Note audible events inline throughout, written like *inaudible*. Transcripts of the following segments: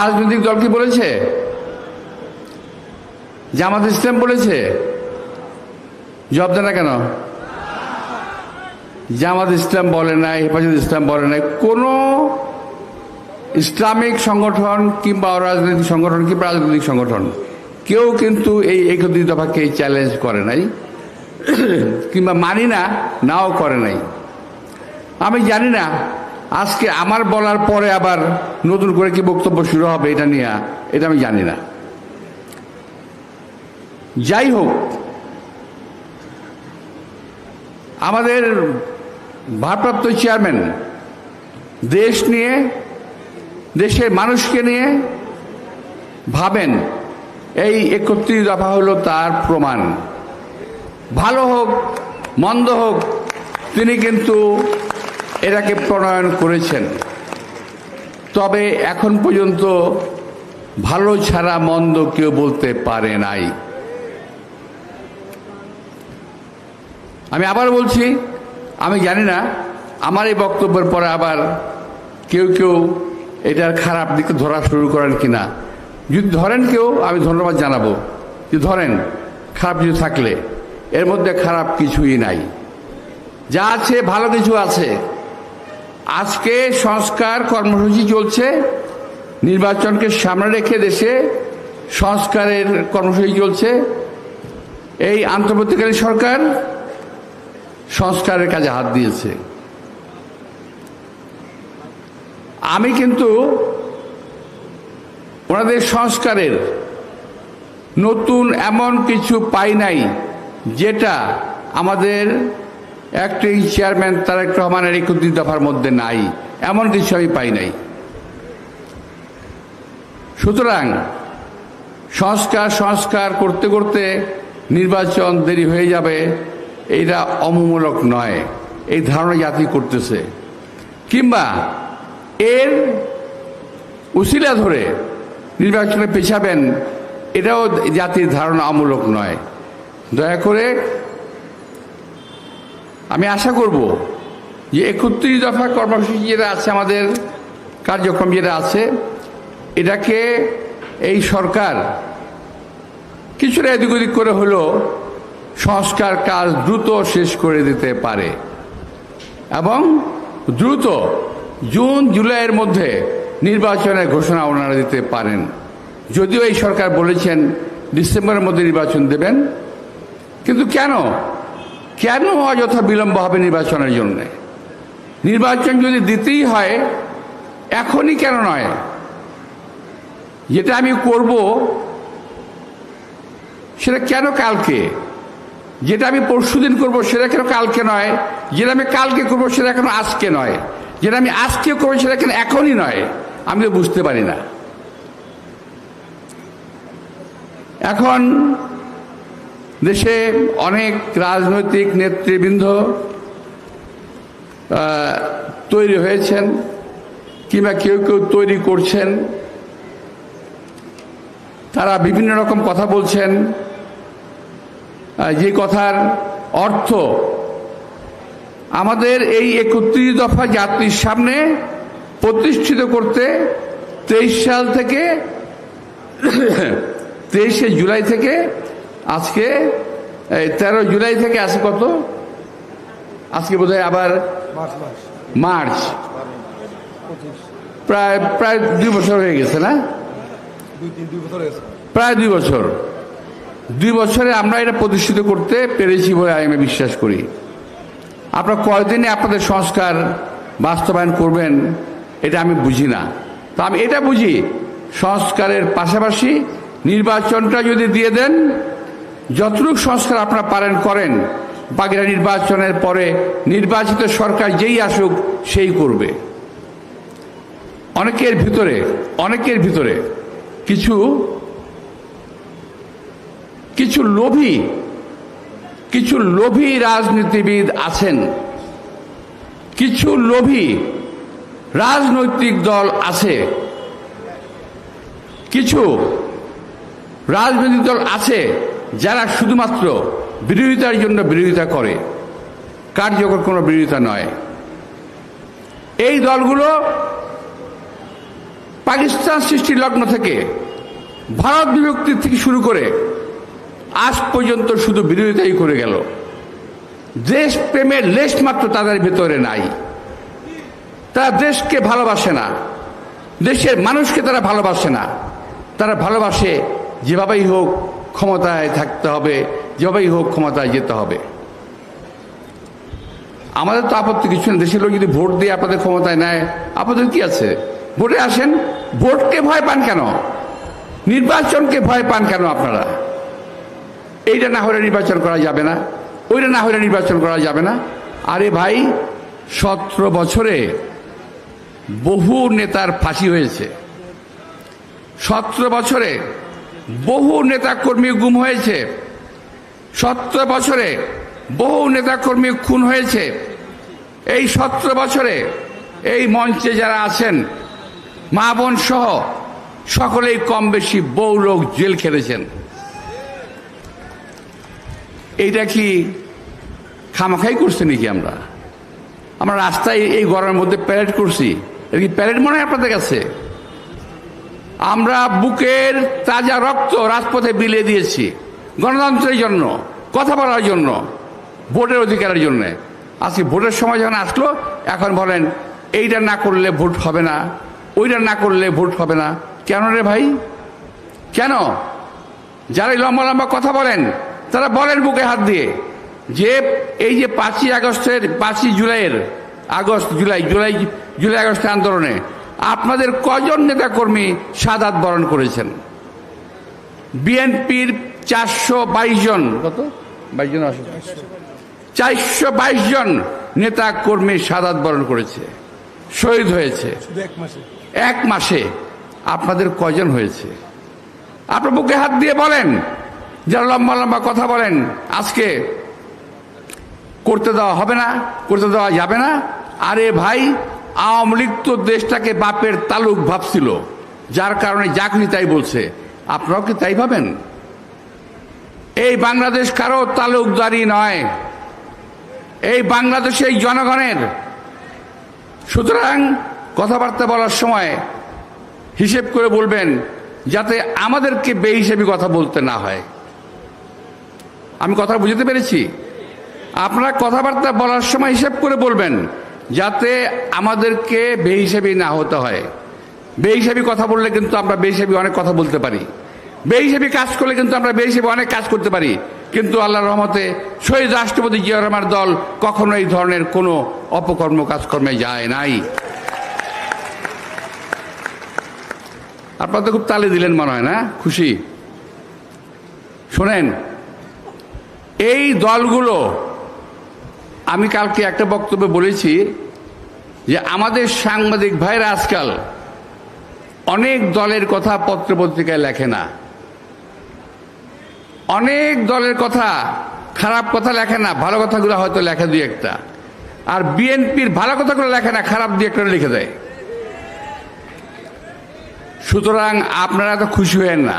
রাজনৈতিক দল কি বলেছে? জামাত ইসলাম বলেছে? জবাব দেয় না কেন? জামাত ইসলাম বলে নাই, হেফাজত ইসলাম বলে নাই। কোনো ইসলামিক সংগঠন কিংবা অরাজনৈতিক সংগঠন কিংবা রাজনৈতিক সংগঠন, কেউ কিন্তু এই একত্রিত দফাকে চ্যালেঞ্জ করে নাই, কিংবা মানি না, নাও করে নাই। আমি জানি না আজকে আমার বলার পরে আবার নতুন করে কি বক্তব্য শুরু হবে এটা নিয়ে, এটা আমি জানি না। যাই হোক, আমাদের ভারপ্রাপ্ত চেয়ারম্যান দেশ নিয়ে, দেশের মানুষকে নিয়ে ভাবেন, এই একত্রিশ দফা হলো তার প্রমাণ। ভালো হোক, মন্দ হোক, তিনি কিন্তু এটাকে প্রণয়ন করেছেন। তবে এখন পর্যন্ত ভালো ছাড়া মন্দ কেউ বলতে পারে নাই। আমি আবার বলছি, আমি জানি না, আমার এই বক্তব্যের পরে আবার কেউ কেউ এটার খারাপ দিকে ধরা শুরু করেন কিনা। যদি ধরেন কেউ, আমি ধন্যবাদ জানাব। যে ধরেন, খারাপ কিছু থাকলে, এর মধ্যে খারাপ কিছুই নাই। যা আছে, ভালো কিছু আছে। আজকে সংস্কার কর্মসূচি চলছে। নির্বাচনকে সামনে রেখে দেশে সংস্কারের কর্মসূচি চলছে। এই আন্তর্বর্তীকালীন সরকার সংস্কারের কাজে হাত দিয়েছে। আমি কিন্তু ওনাদের সংস্কারের নতুন এমন কিছু পাই নাই যেটা আমাদের অ্যাক্টিং চেয়ারম্যান তারেক রহমানের একত্রিত দফার মধ্যে নাই। এমন কিছু আমি পাই নাই। সুতরাং সংস্কার সংস্কার করতে করতে নির্বাচন দেরি হয়ে যাবে, এইটা অমূলক নয়। এই ধারণা জাতি করতেছে। কিংবা এর উশিলা ধরে নির্বাচনে পেছাবেন, এটাও জাতির ধারণা অমূলক নয়। দয়া করে আমি আশা করব যে একত্রিশ দফা কর্মসূচি যেটা আছে, আমাদের কার্যক্রম যেটা আছে, এটাকে এই সরকার কিছুটা এদিক ওদিক করে হলেও সংস্কার কাজ দ্রুত শেষ করে দিতে পারে এবং দ্রুত জুন, জুলাইয়ের মধ্যে নির্বাচনের ঘোষণা ওনারা দিতে পারেন। যদিও এই সরকার বলেছেন ডিসেম্বরের মধ্যে নির্বাচন দেবেন, কিন্তু কেন? কেন অযথা বিলম্ব হবে নির্বাচনের জন্য? নির্বাচন যদি দিতেই হয়, এখনই কেন নয়? যেটা আমি করব, সেটা কেন কালকে? যেটা আমি পরশুদিন করব, সেটা কেন কালকে নয়? যেটা আমি কালকে করব, সেটা কেন আজকে নয়? যেটা আমি আজকে করব, সেটা কেন এখনই নয়? আমি তো বুঝতে পারি না। এখন দেশে অনেক রাজনৈতিক নেতৃবৃন্দ তৈরি হয়েছেন কিংবা কেউ কেউ তৈরি করছেন। তারা বিভিন্ন রকম কথা বলছেন। যে কথার অর্থ, আমাদের এই একত্রিশ দফা যাত্রীর সামনে প্রতিষ্ঠিত করতে তেইশ সাল থেকে, *coughs* তেইশে জুলাই থেকে আজকে তেরো জুলাই থেকে আছে কত? আজকে বোধহয় আবার মার্চ প্রায় প্রায় দুই বছর হয়ে গেছে না? প্রায় দুই বছর। দুই বছরে আমরা এটা প্রতিষ্ঠিত করতে পেরেছি বলে আমি বিশ্বাস করি। আপনারা কয়দিনে আপনাদের সংস্কার বাস্তবায়ন করবেন এটা আমি বুঝি না। তো আমি এটা বুঝি সংস্কারের পাশাপাশি নির্বাচনটা যদি দিয়ে দেন যতটুকু সংস্কার আপনারা পারেন করেন বাকিরা নির্বাচনের পরে নির্বাচিত সরকার যেই আসুক, সেই করবে। অনেকের ভিতরে অনেকের ভিতরে কিছু কিছু লোভী কিছু লোভী রাজনীতিবিদ আছেন। কিছু লোভী রাজনৈতিক দল আছে। কিছু রাজনৈতিক দল আছে যারা শুধুমাত্র বিরোধিতার জন্য বিরোধিতা করে, কার্যকর কোনো বিরোধিতা নয়। এই দলগুলো পাকিস্তান সৃষ্টির লগ্ন থেকে, ভারত বিভক্তি থেকে শুরু করে, আজ পর্যন্ত শুধু বিরোধিতাই করে গেল। দেশ প্রেমের লেশ মাত্র তাদের ভেতরে নাই। তারা দেশকে ভালোবাসে না। দেশের মানুষকে তারা ভালোবাসে না। তারা ভালোবাসে যেভাবেই হোক ক্ষমতায় থাকতে হবে, যেভাবেই হোক ক্ষমতায় যেতে হবে। আমাদের তো আপত্তি কিছু নেই। দেশের লোক যদি ভোট দিয়ে আপনাদের ক্ষমতায় নেয়, আপনাদের কি আছে? ভোটে আসেন, ভোটকে ভয় পান কেন? নির্বাচনকে ভয় পান কেন আপনারা? এইটা না হলে নির্বাচন করা যাবে না, ওইটা না হলে নির্বাচন করা যাবে না। আরে ভাই, সতেরো বছরে বহু নেতার ফাঁসি হয়েছে। সতেরো বছরে বহু নেতা কর্মী গুম হয়েছে। সতেরো বছরে বহু নেতাকর্মী খুন হয়েছে। এই সতেরো বছরে এই মঞ্চে যারা আছেন, মা বোন সহ সকলেই কম বেশি বহু লোক জেল খেলেছেন এইটা কি খামাখাই করছে নাকি আমরা? আমরা রাস্তায় এই গরমের মধ্যে প্যারেড করছি। এটা কি প্যারেড মনে হয় আপনাদের কাছে? আমরা বুকের তাজা রক্ত রাজপথে বিলিয়ে দিয়েছি গণতন্ত্রের জন্য, কথা বলার জন্য, ভোটের অধিকারের জন্য। আজকে ভোটের সময় যখন আসলো, এখন বলেন, এইটা না করলে ভোট হবে না, ওইটা না করলে ভোট হবে না। কেন রে ভাই? কেন? যারা লম্বা লম্বা কথা বলেন, তারা বলেন বুকে হাত দিয়ে যে এই যে পাঁচই আগস্টের, পাঁচই জুলাইয়ের আগস্ট, জুলাই জুলাই জুলাই আগস্টের আন্দোলনে আপনাদের কজন নেতাকর্মী সাদাত বরণ করেছেন? বিএনপির চারশো বাইশ জন। কত? বাইশ জন চারশো বাইশ জন নেতা কর্মী সাদাত বরণ করেছে শহীদ হয়েছে। এক মাসে। এক মাসে আপনাদের কজন হয়েছে? আপনার বুকে হাত দিয়ে বলেন যারা লম্বা লম্বা কথা বলেন আজকে করতে দেওয়া হবে না করতে দেওয়া যাবে না। আরে ভাই আওয়ামী লীগ তো দেশটাকে বাপের তালুক ভাবছিল। যার কারণে খুশি তাই বলছে। আপনারাও কি তাই ভাবেন? এই বাংলাদেশ কারও তালুকদারি নয়। এই বাংলাদেশ এই জনগণের। সুতরাং কথাবার্তা বলার সময় হিসেব করে বলবেন, যাতে আমাদেরকে বেহিসেবি কথা বলতে না হয়। আমি কথা বুঝতে পেরেছি। আপনারা কথাবার্তা বলার সময় হিসেব করে বলবেন যাতে আমাদেরকে বেহিসেবি না হতে হয়। বেহিসেবি কথা বললে কিন্তু আমরা বেহিসেবি অনেক কথা বলতে পারি। বেহিসেবি কাজ করলে কিন্তু আমরা বেহিসেবি অনেক কাজ করতে পারি। কিন্তু আল্লাহ রহমতে শহীদ রাষ্ট্রপতি জিয়া রহমানের দল কখনো এই ধরনের কোনো অপকর্ম কাজকর্মে যায় নাই। আপনারা তো খুব তালে দিলেন মনে হয় না? খুশি? শোনেন, এই দলগুলো আমি কালকে একটা বক্তব্যে বলেছি যে আমাদের সাংবাদিক ভাইরা আজকাল অনেক দলের কথা পত্র পত্রিকায় লেখে না। অনেক দলের কথা, খারাপ কথা লেখে না, ভালো কথাগুলো হয়তো লেখে দুই একটা। আর বিএনপির ভালো কথাগুলো লেখে না, খারাপ দুই একটা লিখে দেয়। সুতরাং আপনারা তো খুশি হয়েন না।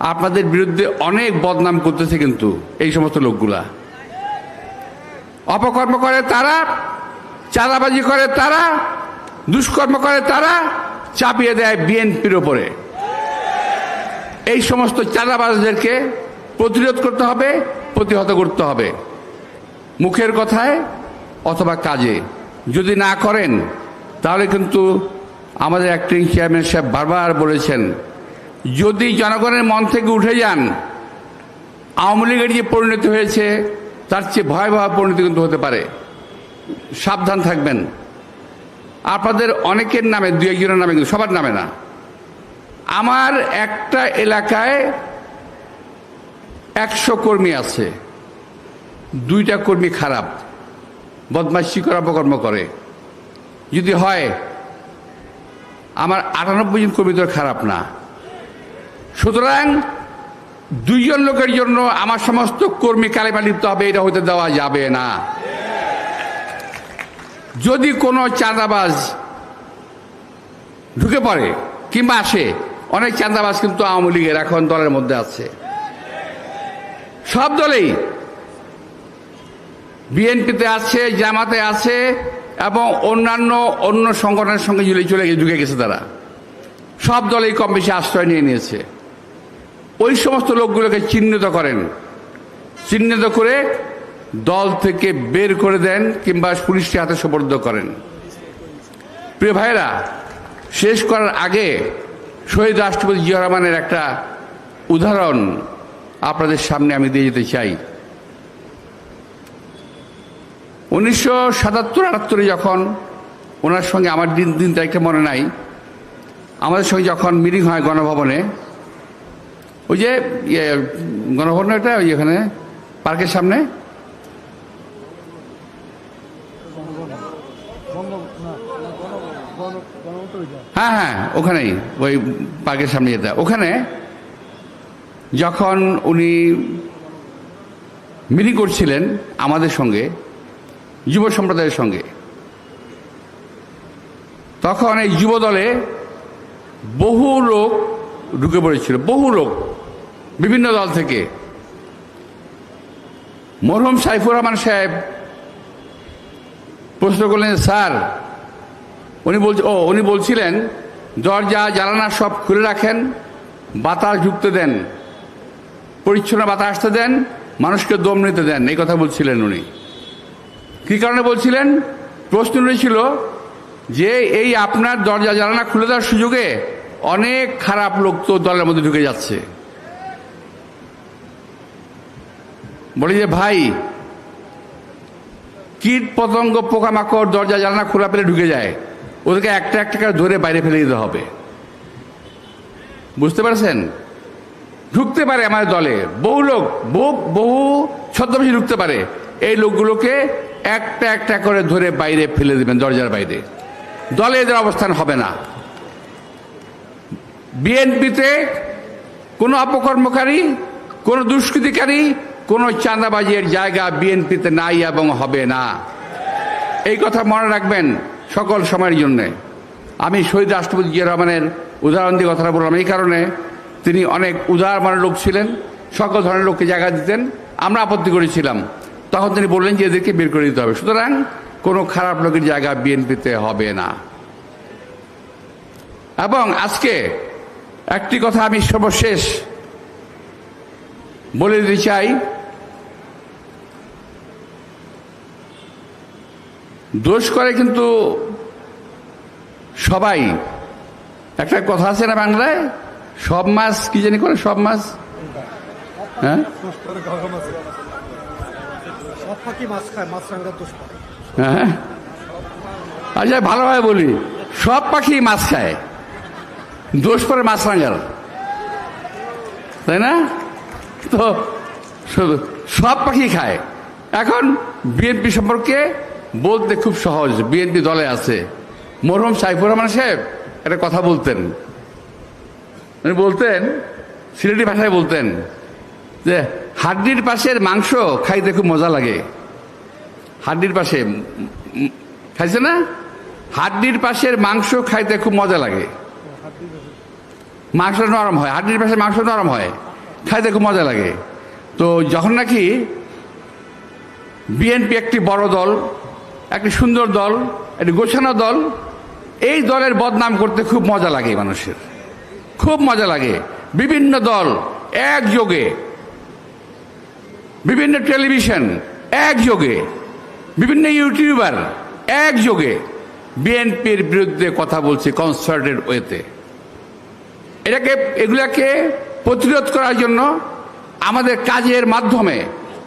আপনাদের বিরুদ্ধে অনেক বদনাম করতেছে কিন্তু এই সমস্ত লোকগুলা। অপকর্ম করে তারা, চাঁদাবাজি করে তারা, দুষ্কর্ম করে তারা, চাপিয়ে দেয় বিএনপির ওপরে। এই সমস্ত চাঁদাবাজদেরকে প্রতিরোধ করতে হবে, প্রতিহত করতে হবে। মুখের কথায় অথবা কাজে। যদি না করেন, তাহলে কিন্তু আমাদের অ্যাক্টিং চেয়ারম্যান সাহেব বারবার বলেছেন, যদি জনগণের মন থেকে উঠে যান, আওয়ামী লীগের যে পরিণতি হয়েছে তার চেয়ে ভয়াবহ পরিণতি কিন্তু হতে পারে। সাবধান থাকবেন। আপনাদের অনেকের নামে দু একজনের নামে কিন্তু সবার নামে না। আমার একটা এলাকায় একশো কর্মী আছে। দুইটা কর্মী খারাপ। বদমাইশি করে, অপকর্ম করে। যদি হয়, আমার আটানব্বই জন কর্মী তো খারাপ না। সুতরাং দুইজন লোকের জন্য আমার সমস্ত কর্মী কালেমা লিপ্ত হবে, এটা হতে দেওয়া যাবে না। যদি কোনো চাঁদাবাজ ঢুকে পড়ে কিংবা আসে, অনেক চাঁদাবাজ কিন্তু আওয়ামী লীগের এখন দলের মধ্যে আছে। সব দলেই বিএনপিতে আছে, জামাতে আছে এবং অন্যান্য অন্য সংগঠনের সঙ্গে চলে গিয়ে ঢুকে গেছে তারা। সব দলেই কম বেশি আশ্রয় নিয়ে নিয়েছে। ওই সমস্ত লোকগুলোকে চিহ্নিত করেন। চিহ্নিত করে দল থেকে বের করে দেন কিংবা পুলিশকে হাতে সোপর্দ করেন। প্রিয় ভাইরা শেষ করার আগে শহীদ রাষ্ট্রপতি জিয়া রহমানের একটা উদাহরণ আপনাদের সামনে আমি দিয়ে যেতে চাই। উনিশশো সাতাত্তর আটাত্তরে যখন ওনার সঙ্গে আমার দিন দিন তারিখটা মনে নাই, আমাদের সঙ্গে যখন মিটিং হয় গণভবনে ওই যে ইয়ে গণভবন একটা ওই এখানে পার্কের সামনে? হ্যাঁ হ্যাঁ ওখানেই, ওই পার্কের সামনে যেটা। ওখানে যখন উনি মিটিং করছিলেন আমাদের সঙ্গে, যুব সম্প্রদায়ের সঙ্গে, তখন এই যুব দলে বহু লোক ঢুকে পড়েছিল, বহু লোক। বিভিন্ন দল থেকে। মরহুম সাইফুর রহমান সাহেব প্রশ্ন করলেন, স্যার, উনি বল ও, উনি বলছিলেন, দরজা, জানালা সব খুলে রাখেন, বাতাস ঢুকতে দেন, পরিচ্ছন্ন বাতাস আসতে দেন, মানুষকে দম নিতে দেন। এই কথা বলছিলেন উনি। কী কারণে বলছিলেন? প্রশ্ন ছিল যে, এই আপনার দরজা, জানালা খুলে দেওয়ার সুযোগে অনেক খারাপ লোক তো দলের মধ্যে ঢুকে যাচ্ছে। বলি যে, ভাই, কীট পতঙ্গ পোকামাকড় দরজা জানালা খোলা পেলে ঢুকে যায়। ওদেরকে একটা একটা করে ধরে বাইরে ফেলে দিতে হবে। বুঝতে পারছেন? ঢুকতে পারে আমার দলে। বহু লোক, বহু বহু ছদ্মবেশী ঢুকতে পারে। এই লোকগুলোকে একটা একটা করে ধরে বাইরে ফেলে দেবেন দরজার বাইরে। দলে এদের অবস্থান হবে না। বিএনপিতে কোনো অপকর্মকারী, কোনো দুষ্কৃতিকারী কোনো চাঁদাবাজির জায়গা বিএনপিতে নাই এবং হবে না। এই কথা মনে রাখবেন সকল সময়ের জন্য। আমি শহীদ রাষ্ট্রপতি জিয়া রহমানের উদাহরণ দিয়ে কথাটা বললাম। এই কারণে তিনি অনেক উদার মানের লোক ছিলেন, সকল ধরনের লোককে জায়গা দিতেন। আমরা আপত্তি করেছিলাম। তখন তিনি বললেন যে এদেরকে বের করে দিতে হবে। সুতরাং কোনো খারাপ লোকের জায়গা বিএনপিতে হবে না। এবং আজকে একটি কথা আমি সর্বশেষ বলে দিতে চাই। দোষ করে কিন্তু সবাই। একটা কথা আছে না বাংলায়? সব মাছ কি জানি করে? সব মাছ? হ্যাঁ? হ্যাঁ? আচ্ছা ভালোভাবে বলি। সব পাখি মাছ খায়। দোষ করে মাছ রাঙাল। তাই না? তো সব পাখি খায়। এখন বিএনপি সম্পর্কে বলতে খুব সহজ, বিএনপি দলে আছে। মরহুম সাইফুর রহমান সাহেব একটা কথা বলতেন। উনি বলতেন, সিলেটি ভাষায় বলতেন যে, হাড্ডির পাশের মাংস খাইতে খুব মজা লাগে। হাড্ডির পাশে খাইছে না? হাড্ডির পাশের মাংস খাইতে খুব মজা লাগে। মাংস নরম হয়, হাড্ডির পাশে মাংস নরম হয়, খাইতে খুব মজা লাগে। তো যখন নাকি বিএনপি একটি বড় দল একটি সুন্দর দল, একটি গোছানো দল। এই দলের বদনাম করতে খুব মজা লাগে মানুষের। খুব মজা লাগে। বিভিন্ন দল একযোগে। বিভিন্ন টেলিভিশন একযোগে। বিভিন্ন ইউটিউবার একযোগে। বিএনপির বিরুদ্ধে কথা বলছে কনসার্টেড ওয়েতে এটাকে, এগুলাকে প্রতিরোধ করার জন্য আমাদের কাজের মাধ্যমে,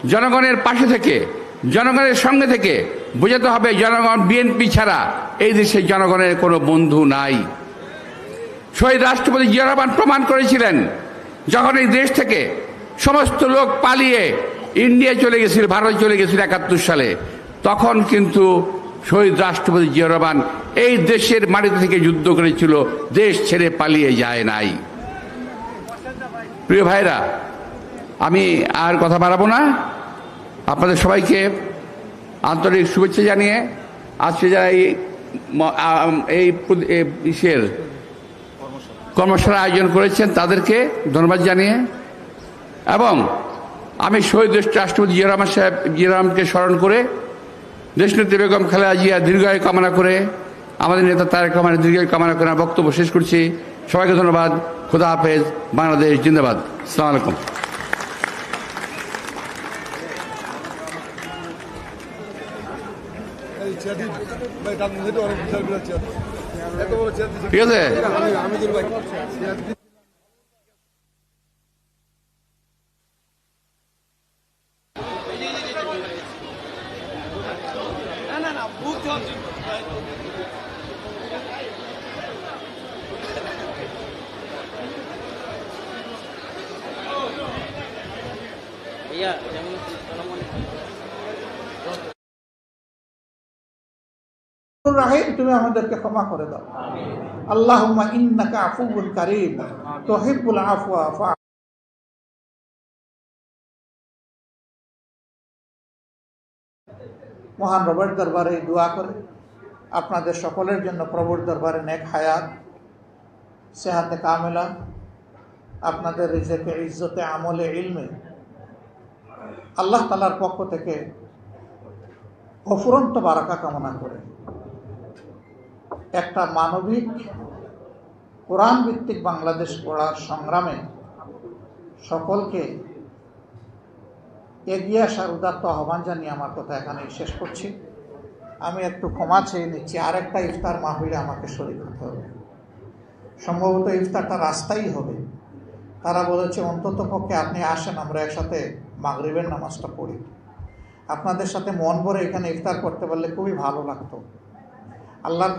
জনগণের পাশে থেকে, জনগণের সঙ্গে থেকে বোঝাতে হবে জনগণ বিএনপি ছাড়া এই দেশে জনগণের কোনো বন্ধু নাই। শহীদ রাষ্ট্রপতি জিয়া রহমান প্রমাণ করেছিলেন, যখন এই দেশ থেকে সমস্ত লোক পালিয়ে ইন্ডিয়া চলে গেছিল, ভারত চলে গেছিল একাত্তর সালে, তখন কিন্তু শহীদ রাষ্ট্রপতি জিয়া রহমান এই দেশের মাটিতে থেকে যুদ্ধ করেছিল, দেশ ছেড়ে পালিয়ে যায় নাই। প্রিয় ভাইরা, আমি আর কথা বাড়াবো না। আপনাদের সবাইকে আন্তরিক শুভেচ্ছা জানিয়ে আজকে যারা এই এই ইসের কর্মশালা আয়োজন করেছেন, তাদেরকে ধন্যবাদ জানিয়ে এবং আমি শহীদ রাষ্ট্রপতি জিয়া রহমান সাহেব, জিয়া রহমানকে স্মরণ করে দেশনেত্রী বেগম খালেদা জিয়া দীর্ঘায়ু কামনা করে, আমাদের নেতা তারেক রহমানের দীর্ঘায়ু কামনা করে বক্তব্য শেষ করছি। সবাইকে ধন্যবাদ। খুদা হাফেজ। বাংলাদেশ জিন্দাবাদ। সালাম আলাইকুম। ঠিক আছে? রাহিম তুমি আমাদেরকে ক্ষমা করে দাও। ইন্নাকা কারীম। তুহিব্বুল আফওয়া ফা মহান রবের দরবারে দোয়া করে। আপনাদের সকলের জন্য প্রভুর দরবারে নেক হায়াত সেহাতে কামেলা। আপনাদের রিজেকে ইজ্জতে আমলে ইলমে। আল্লাহ তালার পক্ষ থেকে অফুরন্ত বারাকা কামনা করে। একটা মানবিক কোরআন ভিত্তিক বাংলাদেশ গড়ার সংগ্রামে সকলকে এগিয়ে আসার উদাত্ত আহ্বান জানিয়ে আমার কথা এখানেই শেষ করছি। আমি একটু ক্ষমা চেয়ে নিচ্ছি, আরেকটা ইফতার মাহফিলে আমাকে শরীর হতে হবে। সম্ভবত ইফতারটা রাস্তাই হবে। তারা বলেছে, অন্তত পক্ষে আপনি আসেন, আমরা একসাথে মাগরিবের নামাজটা পড়ি। আপনাদের সাথে মন ভরে এখানে ইফতার করতে পারলে খুবই ভালো লাগতো। আল্লাহর